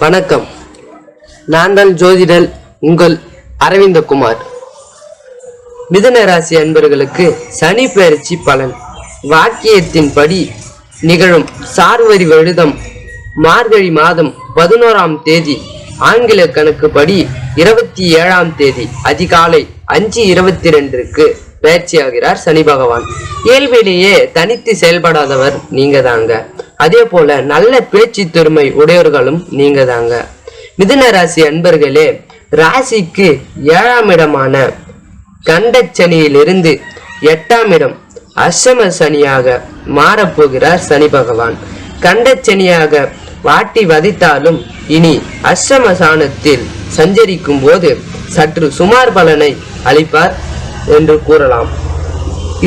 வணக்கம். நாங்கள் ஜோதிடல் உங்கள் அரவிந்தகுமார். மிதுன ராசி அன்பர்களுக்கு சனி பயிற்சி பலன். வாக்கியத்தின்படி நிகழும் சார்வரி வருடம் மார்கழி மாதம் பதினோராம் தேதி ஆங்கில கணக்குப்படி இருபத்தி ஏழாம் தேதி அதிகாலை அஞ்சு இருபத்தி ரெண்டிற்கு பயிற்சியாகிறார் சனி பகவான். இயல்பிலேயே தனித்து செயல்படாதவர் நீங்க தாங்க அதே போல நல்ல பேச்சு திறமை உடையவர்களும் நீங்க தாங்க. மிதுன ராசி அன்பர்களே ராசிக்கு ஏழாம் இடமான கண்டச்சனியிலிருந்து எட்டாம் இடம் அஷ்டம சனியாக மாறப்போகிறார் சனி பகவான். கண்டச்சனியாக வாட்டி வதித்தாலும் இனி அஷ்டம சாணத்தில் சஞ்சரிக்கும் போது சற்று சுமார் பலனை அளிப்பார் என்று கூறலாம்.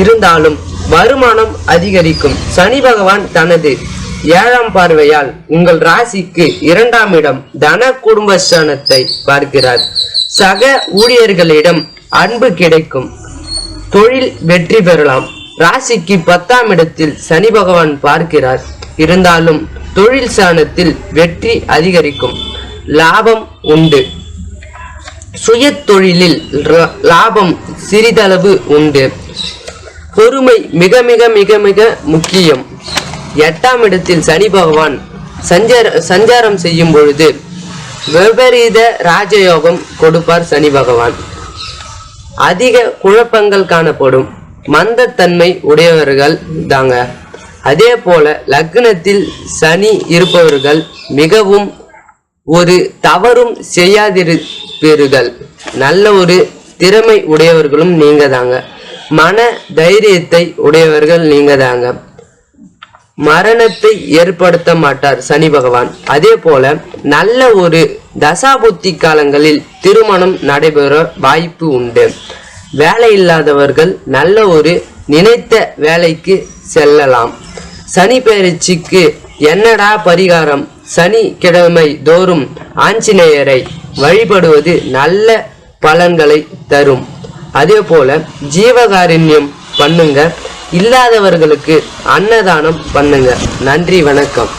இருந்தாலும் வருமானம் அதிகரிக்கும். சனி பகவான் தனது ஏழாம் பார்வையால் உங்கள் ராசிக்கு இரண்டாம் இடம் தன குடும்பஸ்தானத்தை பார்க்கிறார். சக ஊழியர்களிடம் அன்பு கிடைக்கும். தொழில் வெற்றி பெறலாம். ராசிக்கு பத்தாம் இடத்தில் சனி பகவான் பார்க்கிறார். இருந்தாலும் தொழில் சாணத்தில் வெற்றி அதிகரிக்கும். லாபம் உண்டு. சுய தொழிலில் லாபம் சிறிதளவு உண்டு. பொறுமை மிக மிக மிக மிக முக்கியம். எட்டாம் இடத்தில் சனி பகவான் சஞ்சார சஞ்சாரம் செய்யும் பொழுது விபரீத ராஜயோகம் கொடுப்பார் சனி பகவான். அதிக குழப்பங்கள் காணப்படும். மந்தத்தன்மை உடையவர்கள் தாங்க. அதே போல லக்னத்தில் சனி இருப்பவர்கள் மிகவும் ஒரு தவறும் செய்யாதிருப்பீர்கள். நல்ல ஒரு திறமை உடையவர்களும் நீங்க தாங்க மன தைரியத்தை உடையவர்கள் நீங்க தாங்க மரணத்தை ஏற்படுத்த மாட்டார் சனி பகவான். அதே போல நல்ல ஒரு தசாபுத்தி காலங்களில் திருமணம் நடைபெற வாய்ப்பு உண்டு. வேலை இல்லாதவர்கள் நல்ல ஒரு நினைத்த வேலைக்கு செல்லலாம். சனி பயிற்சிக்கு என்னடா பரிகாரம்? சனி கிழமை தோறும் ஆஞ்சநேயரை வழிபடுவது நல்ல பலன்களை தரும். அதே போல ஜீவகாருண்யம் பண்ணுங்க. இல்லாதவர்களுக்கு அன்னதானம் பண்ணுங்க. நன்றி வணக்கம்.